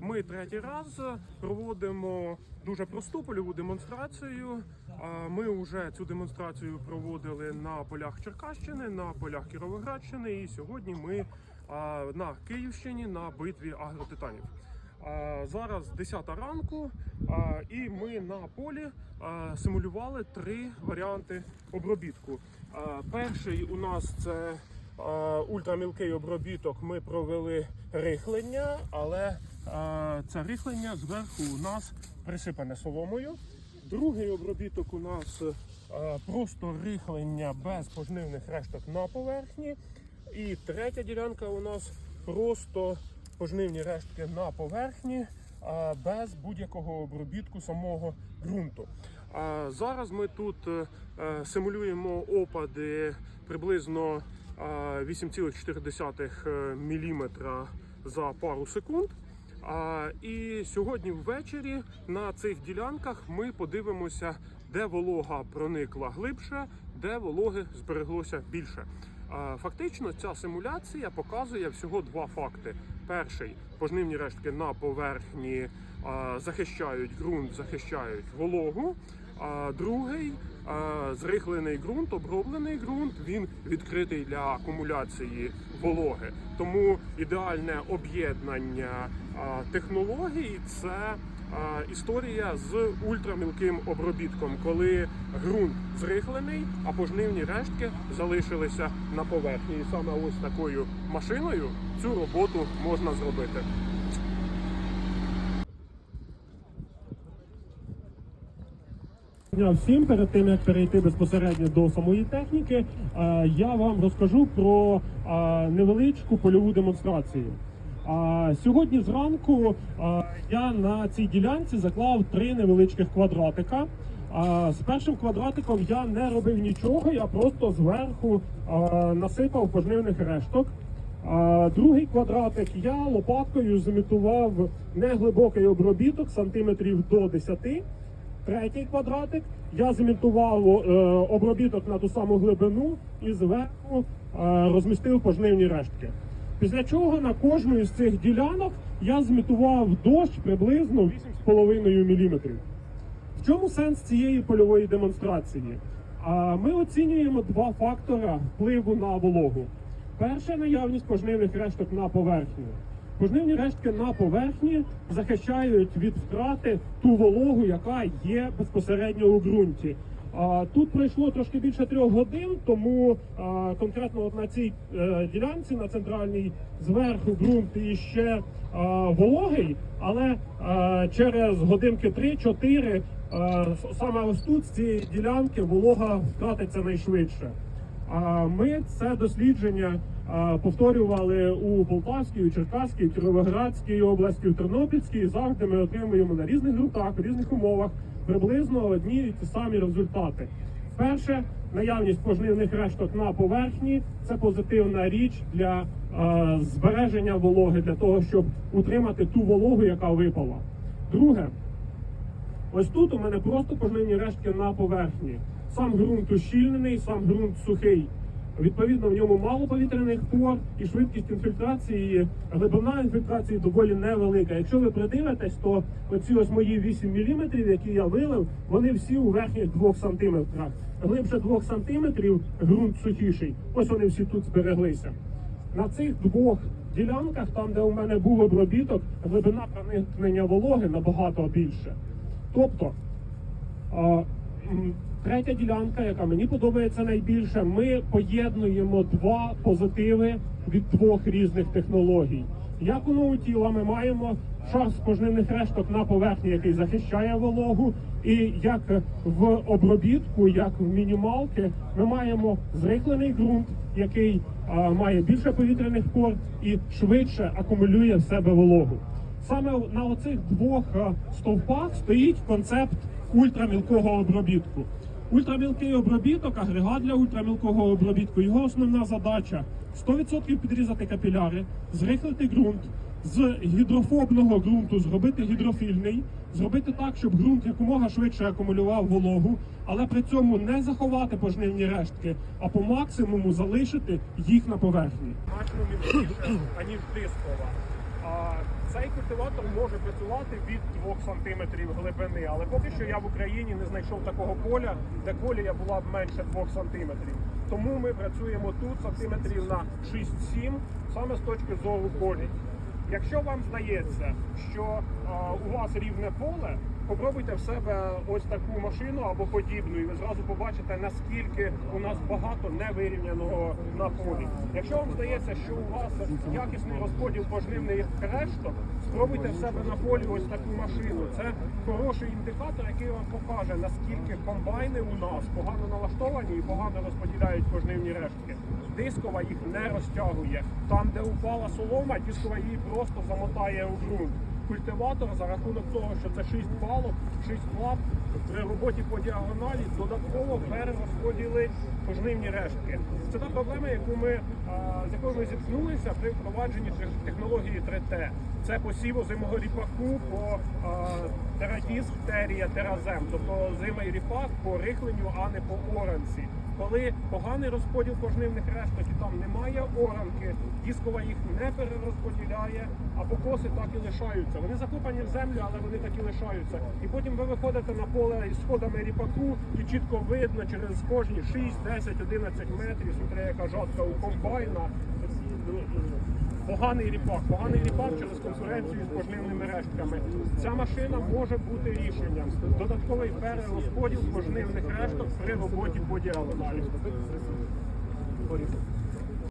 Ми третій раз проводимо дуже просту польову демонстрацію. Ми вже цю демонстрацію проводили на полях Черкащини, на полях Кіровоградщини. І сьогодні ми на Київщині на битві агротитанів. Зараз 10 ранку, і ми на полі симулювали три варіанти обробітку. Перший у нас це ультрамілкий обробіток. Ми провели рихлення, але це рихлення зверху у нас присипане соломою. Другий обробіток у нас просто рихлення без пожнивних решток на поверхні. І третя ділянка у нас просто пожнивні рештки на поверхні без будь-якого обробітку самого ґрунту. Зараз ми тут е, е, симулюємо опади приблизно 8,4 мм за пару секунд. А, і сьогодні ввечері на цих ділянках ми подивимося, де волога проникла глибше, де вологи збереглося більше. А, Фактично, ця симуляція показує всього два факти: перший пожнивні рештки на поверхні а, захищають ґрунт, захищають вологу. А другий зрихлений ґрунт, оброблений ґрунт, він відкритий для акумуляції вологи. Тому ідеальне об'єднання технологій це історія з ультрамілким обробітком, коли ґрунт зрихлений, а пожнивні рештки залишилися на поверхні. І саме ось такою машиною цю роботу можна зробити. Дня всім перед тим як перейти безпосередньо до самої техніки, е, я вам розкажу про е, невеличку польову демонстрацію. А Сьогодні зранку е, я на цій ділянці заклав три невеличких квадратика. З першим квадратиком я не робив нічого, я просто зверху е, насипав пожнивних решток. Другий квадратик я лопаткою зімітував неглибокий обробіток сантиметрів до 10. Третій квадратик я зімітував е, обробіток на ту саму глибину і зверху е, розмістив пожнивні рештки. Після чого на кожну із цих ділянок я зімітував дощ приблизно 8,5 мм. В чому сенс цієї польової демонстрації? Ми оцінюємо два фактора впливу на вологу. Перше наявність пожнивних решток на поверхні. Пожнивні рештки на поверхні захищають від втрати ту вологу, яка є безпосередньо у ґрунті. Тут пройшло трошки більше трьох годин, тому конкретно от на цій е, ділянці, на центральній зверху ґрунт іще вологий, але через годинки 3-4 е, саме ось тут з цієї ділянки волога втратиться найшвидше. А Ми це дослідження повторювали у Полтавській, у Черкаській, Кіровоградській області, у Тернопільській. Завжди ми отримуємо на різних ґрунтах, в різних умовах приблизно одні і ті самі результати. Перше, наявність пожнивних решток на поверхні це позитивна річ для а, збереження вологи, для того, щоб утримати ту вологу, яка випала. Друге, Ось тут у мене просто пожнивні рештки на поверхні. Сам ґрунт ущільнений, сам ґрунт сухий. Відповідно, в ньому мало повітряних пор і швидкість інфільтрації, глибина інфільтрації доволі невелика. Якщо ви придивитесь, то оці ось мої 8 мм, які я вилив, вони всі у верхніх 2 см. Глибше 2 см ґрунт сухіший. Ось вони всі тут збереглися. На цих двох ділянках, там де у мене був обробіток, глибина проникнення вологи набагато більше. Тобто, третя ділянка, яка мені подобається найбільше, ми поєднуємо два позитиви від двох різних технологій. Як у ноутіла ми маємо шар з пожнивних решток на поверхні, який захищає вологу, і як в обробітку, як в мінімалки, ми маємо зрихлений ґрунт, який а, має більше повітряних пор і швидше акумулює в себе вологу. Саме на оцих двох стовпах стоїть концепт ультрамілкого обробітку. Ультрамілкий обробіток, агрегат для ультрамілкого обробітку. Його основна задача 100% підрізати капіляри, зрихлити ґрунт, з гідрофобного ґрунту зробити гідрофільний, зробити так, щоб ґрунт якомога швидше акумулював вологу, але при цьому не заховати пожнивні рештки, а по максимуму залишити їх на поверхні. Міцніше, аніж дискова. А цей культиватор може працювати від 2 см глибини, але поки що я в Україні не знайшов такого поля, де колія була б менше 2 см. Тому ми працюємо тут сантиметрів на 6-7, саме з точки зору колій. Якщо вам здається, що е, у вас рівне поле, попробуйте в себе ось таку машину або подібну, і ви зразу побачите, наскільки у нас багато невирівняного на полі. Якщо вам здається, що у вас якісний розподіл пожнивних решток, спробуйте в себе на полі ось таку машину. Це хороший індикатор, який вам покаже, наскільки комбайни у нас погано налаштовані і погано розподіляють пожнивні рештки. Дискова їх не розтягує. Там, де упала солома, дискова її просто замотає у ґрунт. Культиватор за рахунок того, що це 6 палок, 6 лап, при роботі по діагоналі додатково перерозподілить пожнивні рештки. Це та проблема, яку ми, з якою ми зіткнулися при впровадженні технології 3T. Це посів озимого ріпаку по терадіск, терія, теразем, тобто озимий ріпак по рихленню, а не по оранці. Коли поганий розподіл пожнивних решток і там немає оранки, діскова їх не перерозподіляє, а покоси так і лишаються. Вони закопані в землю, але вони так і лишаються. І потім ви виходите на поле із сходами ріпаку, і чітко видно через кожні 6, 10, 11 метрів, смотря яка жатка у комбайна. Поганий ріпак, поганий ріпак через конкуренцію з пожнивними рештками. Ця машина може бути рішенням. Додатковий перерозподіл пожнивних решток при роботі по діагоналі.